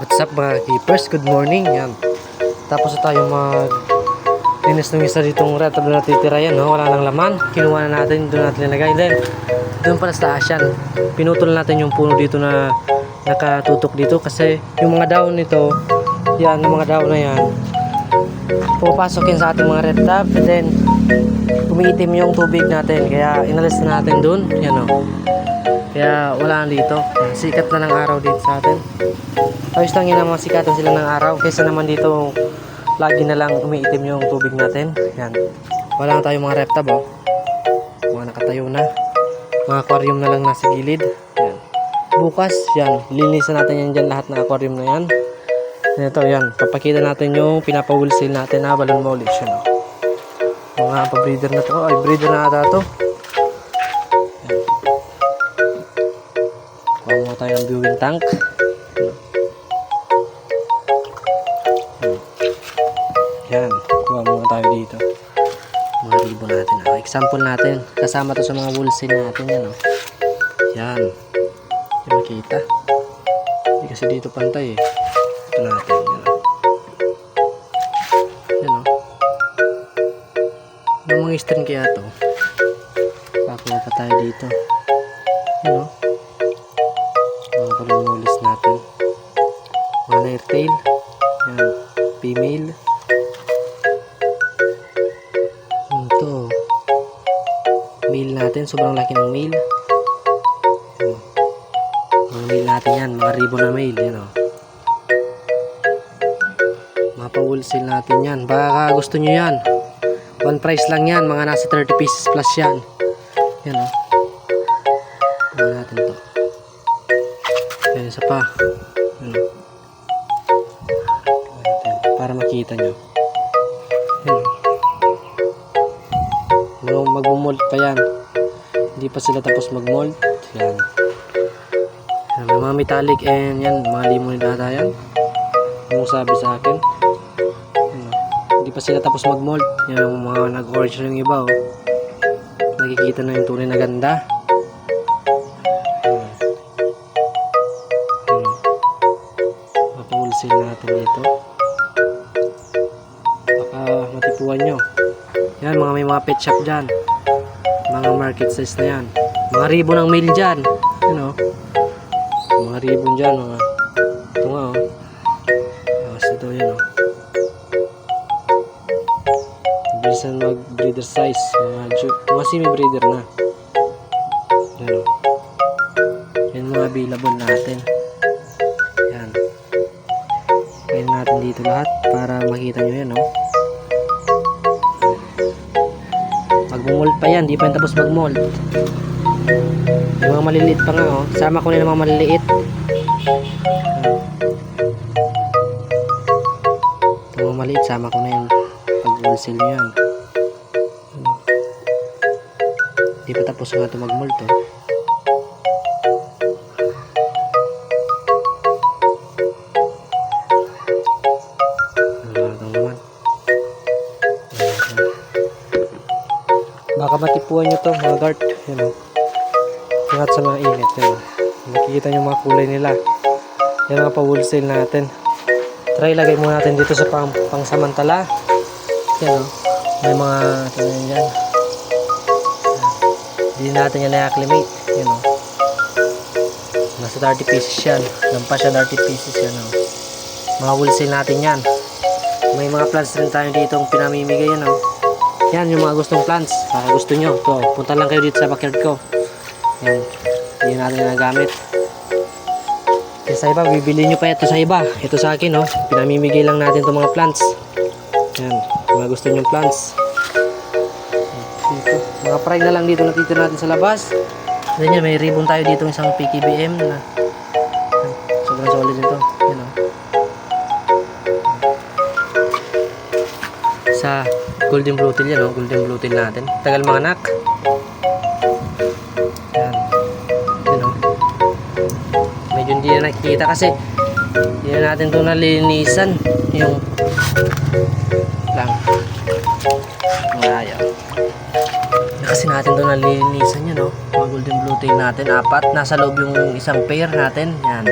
What's up mga keepers? Good morning. Yan. Tapos na tayo mag linis ng isa ditong red doon natitira yan. No? Wala nang laman. Kinuha na natin. Doon natin nilagay. Then, doon pala sa taas yan. Pinutol natin yung puno dito na nakatutok dito. Kasi yung mga daon nito, yan, yung mga daon na yan, pumapasok yan sa ating mga red tap. And then, umiitim yung tubig natin. Kaya inalis na natin doon. Yan o. Kaya wala na dito. Sikat na ng araw dito sa atin. Ayos lang yun ang mga sikatan sila ng araw. Kaysa naman dito, lagi na lang umiitim yung tubig natin. Yan. Wala na tayong mga reptab, oh. Mga nakatayo na. Mga aquarium na lang nasa gilid. Yan. Bukas, yan. Linisan natin yan dyan lahat ng aquarium na yan. Ito, yan. Papakita natin yung pinapawulsil natin na balon molage. Yan, oh. Mga pa-breeder na to. Ay, breeder na ata to. Kuha mo tayo ng viewing tank. Tayo dito. Mga ribo natin. ah. example natin. Kasama to sa mga wholesale natin yan. Oh. Yan. Hindi makita. Hindi kasi dito pantay eh. Ito natin. Yan. Oh. Yan oh. Ano mga string kaya to? Pakuha pa tayo dito. Yan oh. Mga kalumulis Male natin. Sobrang laki ng. Yan. Mga male natin yan. Mga ribbon na male. Yan o. Mga pa-wholesale natin yan. Baka gusto nyo yan. One price lang yan. Mga nasa 30 pieces plus yan. Yan o. Kuha natin to. Yan isa pa. Yan. Para makita nyo. No, magmo-mold pa yan. Hindi pa sila tapos mag-mold. Yan. Yan, may mga metallic and yan, mga limon nila ata yan. Yung sabi sa akin. Hindi pa sila tapos mag-mold. Yung mga nag-orange na yung iba. Oh. Nakikita na yung tunay na ganda. Yan. Yan. Mapawulsil natin dito. Baka matipuan nyo. Yan, mga may mga pet shop dyan. Mga market size na yan. Mga ribbon ng mail dyan. Yan o. Mga ribbon dyan. Mga... Ito nga o. Tapos ito yan o. Bilisan mag breeder size. Mga, mga semi-breeder na. Yan o. Yan mga available natin. Yan. Kain natin dito lahat para makita nyo yan o. Magmumold pa yan, di pa yan tapos magmold. Yung mga maliliit pa nga oh. Sama ko na yung mga maliliit. Ito mga maliit, sama ko na yung pag-wholesale nyo yan. Di pa tapos nga ito magmold to. Baka matipuan nyo to mga guard. Yan o. Ingat sa mga init. Yan o. Nakikita nyo mga kulay nila. Yan ang pa-wholesale natin. Try lagay muna natin dito sa pang pangsamantala. Yan o. May mga tingnan yan. Hindi natin yan na-acclimate. Yan o. Nasa 30 pieces yan. Lampas siya 30 pieces yan o. Mga wholesale natin yan. May mga plants rin tayo dito ang pinamimigay yan o. Yan yung mga gustong plants. Baka gusto nyo. To, punta lang kayo dito sa backyard ko. Yan. Hindi natin nagamit. Yan sa iba, bibili nyo pa ito sa iba. Ito sa akin, no. Pinamimigay lang natin itong mga plants. Yan. Mga gusto nyo plants. Dito. Mga fry na lang dito natitira natin sa labas. Then yan, may ribbon tayo dito isang PKBM na yan. sobrang solid nito. Yan, oh. sa golden blue tail yan, oh. golden blue tail natin. Tagal mga anak. Yan. Yan, oh. Medyo hindi na nakikita kasi hindi na natin ito nalinisan. Yung lang. Hindi kasi natin ito nalinisan yan, oh. Mga golden blue tail natin. Apat. Nasa loob yung isang pair natin. Yan.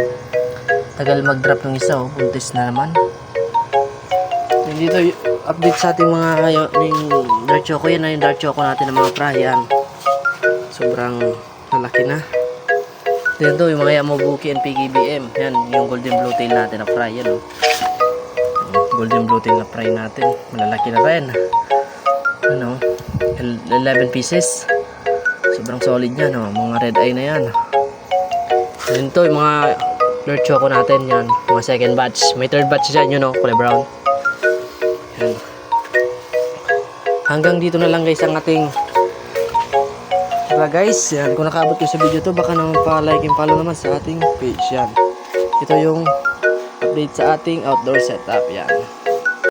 Tagal mag-drop ng isa, oh. Puntis na naman. Then dito, y- update sa ating mga yung, yung dark choco yan, ah, yung dark choco natin ng mga fry, yan. Sobrang lalaki na. Then ito, yung mga Yamobuki and PKBM. Yan, yung golden blue tail natin na fry, yan, oh. Golden blue tail na fry natin. Malalaki na rin. Ano, el- 11 pieces. Sobrang solid yan, oh. Mga red eye na yan. Yun to, yung mga Lord Choco natin, yan. Mga second batch. May third batch dyan, yun, oh, kulay brown. Yan. Hanggang dito na lang guys ang ating Diba guys, yan. Kung nakaabot kayo sa video to, baka naman pa-like and follow naman sa ating page, yan. Ito yung update sa ating outdoor setup, yan.